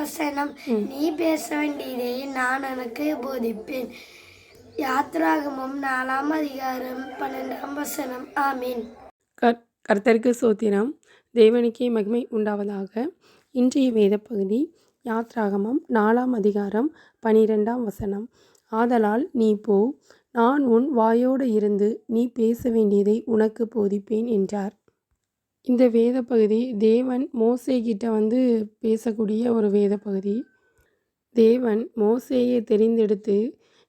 வசனம் நீ பேச வேண்டியதை நான் உனக்கு போதிப்பேன். யாத்ராகமம் நாலாம் அதிகாரம் பன்னெண்டாம் வசனம். ஆமீன். கர் கர்த்தருக்கு சோத்திரம். தேவனுக்கே மகிமை உண்டாவதாக. இன்றைய வேத பகுதி யாத்ராகமம் நாலாம் அதிகாரம் பனிரெண்டாம் வசனம். ஆதலால் நீ போ நான் உன் வாயோடு இருந்து நீ பேச வேண்டியதை உனக்கு போதிப்பேன் என்றார். இந்த வேத பகுதி தேவன் மோசே கிட்ட வந்து பேசக்கூடிய ஒரு வேத பகுதி தேவன் மோசேயை தெரிந்தெடுத்து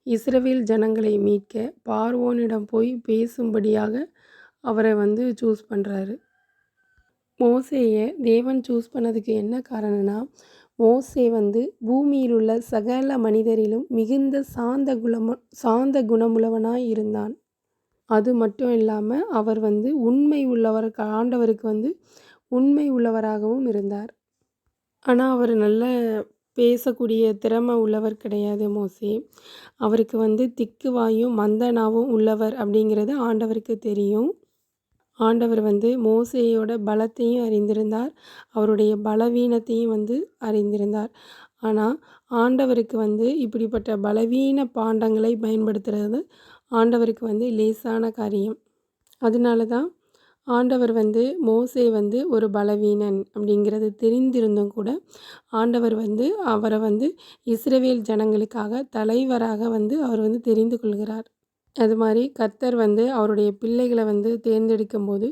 இஸ்ரவேல் ஜனங்களை மீட்க பார்வோனிடம் போய் பேசும்படியாக அவரை வந்து சூஸ் பண்ணுறாரு மோசேயை தேவன் சூஸ் பண்ணதுக்கு என்ன காரணம்னா மோசே வந்து பூமியில் உள்ள சகல மனிதரிலும் மிகுந்த சாந்த குணம சாந்த குணமுள்ளவனாய் இருந்தான். அது மட்டும் இல்லாமல் அவர் வந்து உண்மை உள்ளவர் ஆண்டவருக்கு வந்து உண்மை உள்ளவராகவும் இருந்தார். ஆனால் அவர் நல்ல பேசக்கூடிய திறமை உள்ளவர் கிடையாது மோசே. அவருக்கு வந்து திக்குவாயும் மந்தனாவும் உள்ளவர் அப்படிங்கிறது ஆண்டவருக்கு தெரியும். ஆண்டவர் வந்து மோசையோட பலத்தையும் அறிந்திருந்தார். அவருடைய பலவீனத்தையும் வந்து அறிந்திருந்தார். ஆனால் ஆண்டவருக்கு வந்து இப்படிப்பட்ட பலவீன பாண்டங்களை பயன்படுத்துறது ஆண்டவருக்கு வந்து லேசான காரியம். அதனால தான் ஆண்டவர் வந்து மோசே வந்து ஒரு பலவீனன் அப்படிங்கிறது தெரிந்திருந்தும் கூட ஆண்டவர் வந்து அவரை வந்து இஸ்ரவேல் ஜனங்களுக்காக தலைவராக வந்து அவர் வந்து தெரிந்து கொள்கிறார். அது மாதிரி கர்த்தர் வந்து அவருடைய பிள்ளைகளை வந்து தேர்ந்தெடுக்கும் போது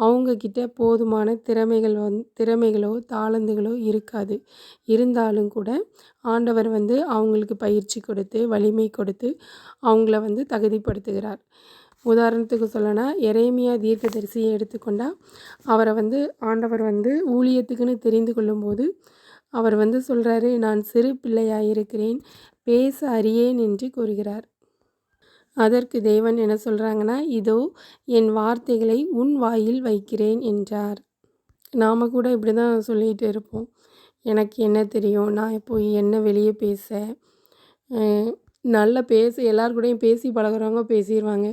அவங்கக்கிட்ட போதுமான திறமைகள் வந் திறமைகளோ தாளந்துகளோ இருக்காது. இருந்தாலும் கூட ஆண்டவர் வந்து அவங்களுக்கு பயிற்சி கொடுத்து வலிமை கொடுத்து அவங்கள வந்து தகுதிப்படுத்துகிறார். உதாரணத்துக்கு சொல்லனா எரேமியா தீர்க்கதரிசியை எடுத்துக்கொண்டால் அவரை வந்து ஆண்டவர் வந்து ஊழியத்துக்குன்னு தெரிந்து கொள்ளும்போது அவர் வந்து சொல்கிறாரு நான் சிறு பிள்ளையாக இருக்கிறேன் பேச அறியேன் என்று கூறுகிறார். அதற்கு தேவன் என்ன சொல்கிறாங்கன்னா இதோ என் வார்த்தைகளை உன் வாயில் வைக்கிறேன் என்றார். நாம் கூட இப்படி தான் சொல்லிகிட்டு இருப்போம். எனக்கு என்ன தெரியும்? நான் போய் என்ன வெளியே பேச நல்லா பேச எல்லார் கூடயும் பேசி பழகுறவங்க பேசிடுவாங்க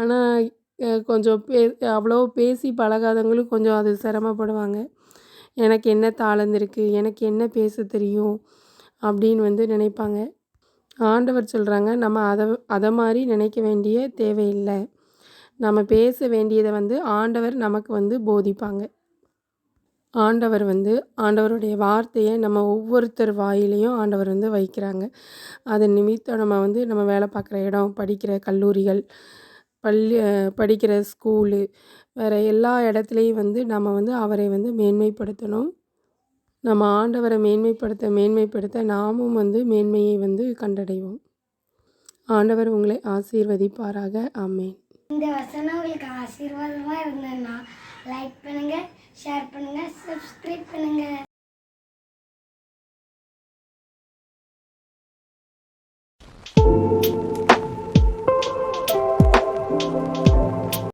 ஆனால் கொஞ்சம் பே அவ்வளோ பேசி பழகாதவங்களும் கொஞ்சம் அது சிரமப்படுவாங்க. எனக்கு என்ன தாழ்ந்துருக்கு எனக்கு என்ன பேச தெரியும்? அப்படின்னு வந்து நினைப்பாங்க. ஆண்டவர் சொல்கிறாங்க நம்ம அதை அதை மாதிரி நினைக்க வேண்டிய தேவையில்லை. நம்ம பேச வேண்டியதை வந்து ஆண்டவர் நமக்கு வந்து போதிப்பாங்க. ஆண்டவர் வந்து ஆண்டவருடைய வார்த்தையை நம்ம ஒவ்வொருத்தர் வாயிலையும் ஆண்டவர் வந்து வைக்கிறாங்க. அதன் நிமித்தம் நம்ம வந்து நம்ம வேலை பார்க்குற இடம் படிக்கிற கல்லூரிகள் பள்ளி படிக்கிற ஸ்கூலு வேறு எல்லா இடத்துலையும் வந்து நம்ம வந்து அவரை வந்து மேன்மைப்படுத்தணும். நம்ம ஆண்டவரை மேன்மைப்படுத்த மேன்மைப்படுத்த நாமும் வந்து மேன்மையை வந்து கண்டடைவோம். ஆண்டவர் உங்களை ஆசீர்வதிப்பாராக. ஆமேன். இந்த வசனம் உங்களுக்கு ஆசீர்வாதமாக இருந்ததுன்னா லைக் பண்ணுங்கள் ஷேர் பண்ணுங்கள் சப்ஸ்கிரைப் பண்ணுங்கள்